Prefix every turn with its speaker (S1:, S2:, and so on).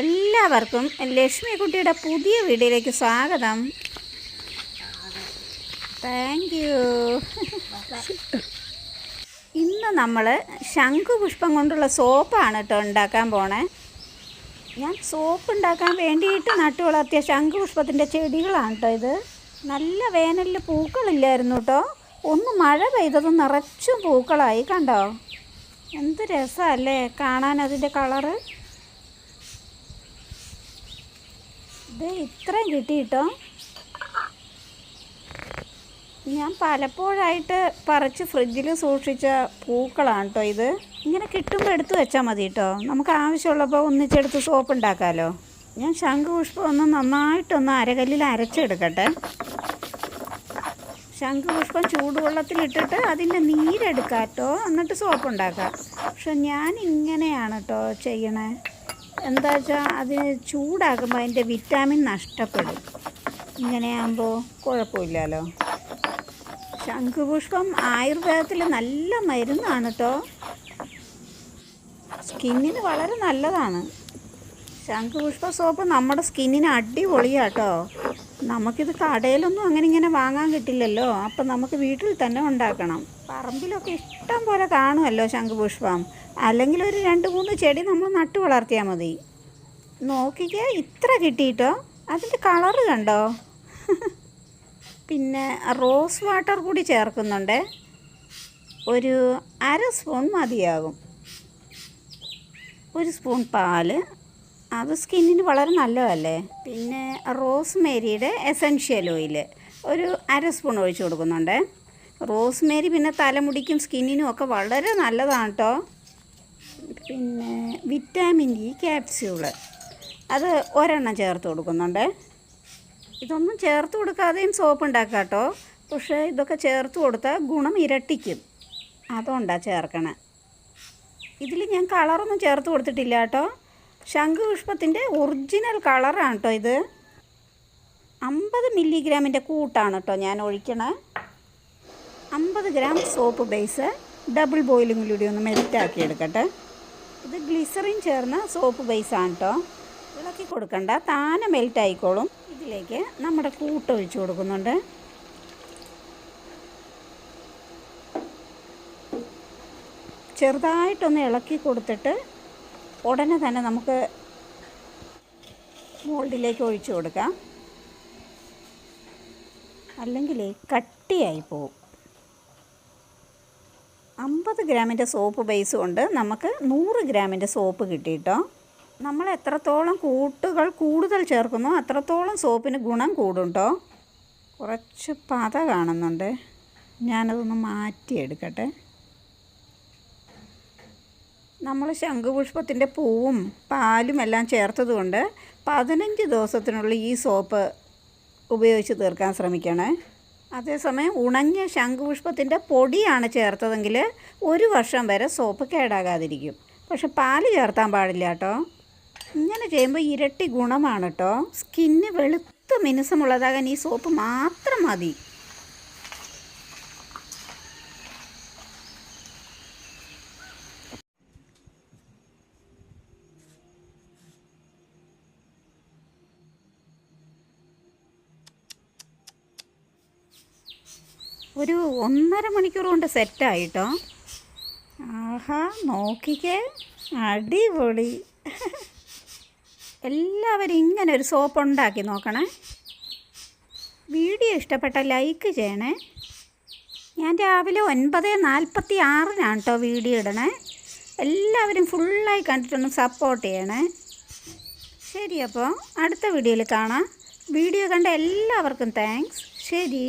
S1: എല്ലാവർക്കും ലക്ഷ്മി കുട്ടിയുടെ പുതിയ വീഡിയോയിലേക്ക് സ്വാഗതം. താങ്ക് യു ഇന്ന് നമ്മൾ ശംഖുപുഷ്പം കൊണ്ടുള്ള സോപ്പാണ് കേട്ടോ ഉണ്ടാക്കാൻ പോണേ. ഞാൻ സോപ്പ് ഉണ്ടാക്കാൻ വേണ്ടിയിട്ട് നട്ടു വളർത്തിയ ശംഖുപുഷ്പത്തിന്റെ ചെടികളാണ് കേട്ടോ ഇത്. നല്ല വേനലിൽ പൂക്കളില്ലായിരുന്നു കേട്ടോ. ഒന്ന് മഴ പെയ്തത് നിറച്ചും പൂക്കളായി കണ്ടോ? എന്ത് രസമല്ലേ കാണാൻ അതിന്റെ കളറ്. ഇത് ഇത്രയും കിട്ടി കേട്ടോ. ഞാൻ പലപ്പോഴായിട്ട് പറിച്ച് ഫ്രിഡ്ജിൽ സൂക്ഷിച്ച പൂക്കളാണ് കേട്ടോ ഇത്. ഇങ്ങനെ കിട്ടുമ്പോൾ എടുത്തു വെച്ചാൽ മതി കേട്ടോ. നമുക്ക് ആവശ്യമുള്ളപ്പോൾ ഒന്നിച്ചെടുത്ത് സോപ്പ് ഉണ്ടാക്കാമല്ലോ ഞാൻ ശംഖുപുഷ്പം ഒന്ന് നന്നായിട്ടൊന്ന് അരകല്ലിൽ അരച്ചെടുക്കട്ടെ. ശംഖുപുഷ്പം ചൂടുവെള്ളത്തിലിട്ടിട്ട് അതിന്റെ നീരെടുക്കാം കേട്ടോ. എന്നിട്ട് സോപ്പ് ഉണ്ടാക്കാം. പക്ഷെ ഞാൻ ഇങ്ങനെയാണ് കേട്ടോ ചെയ്യണേ. എന്താ വെച്ചാൽ അതിന് ചൂടാക്കുമ്പോൾ അതിന്റെ വിറ്റാമിൻ നഷ്ടപ്പെടും. ഇങ്ങനെയാകുമ്പോൾ കുഴപ്പമില്ലല്ലോ. ശംഖുപുഷ്പം ആയുർവേദത്തിൽ നല്ല മരുന്നാണ് കേട്ടോ സ്കിന്നിന് വളരെ നല്ലതാണ്. ശംഖുപുഷ്പ സോപ്പ് നമ്മുടെ സ്കിന്നിന് അടിപൊളിയാട്ടോ നമുക്കിത് കടയിലൊന്നും അങ്ങനെ ഇങ്ങനെ വാങ്ങാൻ കിട്ടില്ലല്ലോ. അപ്പം നമുക്ക് വീട്ടിൽ തന്നെ ഉണ്ടാക്കണം. പറമ്പിലൊക്കെ ഇഷ്ടം പോലെ കാണുമല്ലോ ശംഖുപുഷ്പം. അല്ലെങ്കിൽ ഒരു രണ്ട് മൂന്ന് ചെടി നമ്മൾ നട്ടു വളർത്തിയാൽ മതി. നോക്കിക്കേ ഇത്ര കിട്ടിയിട്ടോ? അതിന്റെ കളറ് കണ്ടോ? പിന്നെ റോസ് വാട്ടർ കൂടി ചേർക്കുന്നുണ്ട്. ഒരു അര സ്പൂൺ മതിയാകും. ഒരു സ്പൂൺ പാൽ. അത് സ്കിന്നിന് വളരെ നല്ലതല്ലേ? പിന്നെ റോസ് മേരിയുടെ എസൻഷ്യൽ ഓയിൽ ഒരു അര സ്പൂൺ ഒഴിച്ച് കൊടുക്കുന്നുണ്ട്. റോസ് മേരി പിന്നെ തലമുടിക്കും സ്കിന്നിനും ഒക്കെ വളരെ നല്ലതാണ് കേട്ടോ പിന്നെ വിറ്റാമിൻ ഇ ക്യാപ്സ്യൂൾ. അത് ഒരെണ്ണം ചേർത്ത് കൊടുക്കുന്നുണ്ട്. ഇതൊന്നും ചേർത്ത് കൊടുക്കാതെയും സോപ്പ് ഉണ്ടാക്കാം കേട്ടോ പക്ഷേ ഇതൊക്കെ ചേർത്ത് കൊടുത്താൽ ഗുണം ഇരട്ടിക്കും. അതുകൊണ്ടാണ് ചേർക്കണേ. ഇതിൽ ഞാൻ കളറൊന്നും ചേർത്ത് കൊടുത്തിട്ടില്ല കേട്ടോ ശംഖുപുഷ്പത്തിന്റെ ഒറിജിനൽ കളറാണ് കേട്ടോ ഇത്. അമ്പത് മില്ലിഗ്രാമിന്റെ കൂട്ടാണ് കേട്ടോ ഞാൻ ഒഴിക്കണേ. അമ്പത് ഗ്രാം സോപ്പ് ബേസ് ഡബിൾ ബോയിലിങ്ങിലൂടെ ഒന്ന് മെൽറ്റാക്കി എടുക്കട്ടെ. ഇത് ഗ്ലിസറിൻ ചേർന്ന സോപ്പ് ബേസാണ് കേട്ടോ ഇളക്കി കൊടുക്കണ്ട. താനെ മെൽറ്റ് ആയിക്കോളും. ഇതിലേക്ക് നമ്മുടെ കൂട്ട് ഒഴിച്ചു കൊടുക്കുന്നുണ്ട്. ചെറുതായിട്ടൊന്ന് ഇളക്കി കൊടുത്തിട്ട് ഉടനെ തന്നെ നമുക്ക് മോൾഡിലേക്ക് ഒഴിച്ചു കൊടുക്കാം. അല്ലെങ്കിൽ കട്ടിയായി പോവും. അമ്പത് ഗ്രാമിന്റെ സോപ്പ് ബേസ് കൊണ്ട് നമുക്ക് നൂറ് ഗ്രാമിന്റെ സോപ്പ് കിട്ടിയിട്ടോ നമ്മൾ എത്രത്തോളം കൂട്ടുകൾ കൂടുതൽ ചേർക്കുന്നു അത്രത്തോളം സോപ്പിന് ഗുണം കൂടും കുറച്ച് പത കാണുന്നുണ്ട്. ഞാനതൊന്ന് മാറ്റിയെടുക്കട്ടെ. നമ്മൾ ശംഖുപുഷ്പത്തിന്റെ പൂവും പാലും എല്ലാം ചേർത്തതുകൊണ്ട് പതിനഞ്ച് ദിവസത്തിനുള്ളിൽ ഈ സോപ്പ് ഉപയോഗിച്ച് തീർക്കാൻ ശ്രമിക്കണം. അതേസമയം ഉണങ്ങിയ ശംഖുപുഷ്പത്തിന്റെ പൊടിയാണ് ചേർത്തതെങ്കിൽ ഒരു വർഷം വരെ സോപ്പ് കേടാകാതിരിക്കും. പക്ഷെ പാൽ ചേർത്താൻ പാടില്ല കേട്ടോ. ഇങ്ങനെ ചെയ്യുമ്പോൾ ഇരട്ടി ഗുണമാണ് കേട്ടോ. സ്കിന്ന് വെളുത്ത മിനുസമുള്ളതാകാൻ ഈ സോപ്പ് മാത്രം മതി. ഒരു ഒന്നര മണിക്കൂർ കൊണ്ട് സെറ്റായിട്ടോ. ആഹാ നോക്കിക്കേ. അടിപൊളി. എല്ലാവരും ഇങ്ങനെ ഒരു സോപ്പ് ഉണ്ടാക്കി നോക്കണേ. വീഡിയോ ഇഷ്ടപ്പെട്ട ലൈക്ക് ചെയ്യണേ. ഞാൻ രാവിലെ ഒൻപത് നാൽപ്പത്തി ആറിനാണ് കേട്ടോ വീഡിയോ ഇടണേ. എല്ലാവരും ഫുള്ളായി കണ്ടിട്ടൊന്ന് സപ്പോർട്ട് ചെയ്യണേ. ശരി അപ്പോൾ അടുത്ത വീഡിയോയിൽ കാണാം. വീഡിയോ കണ്ട എല്ലാവർക്കും താങ്ക്സ്. ശരി.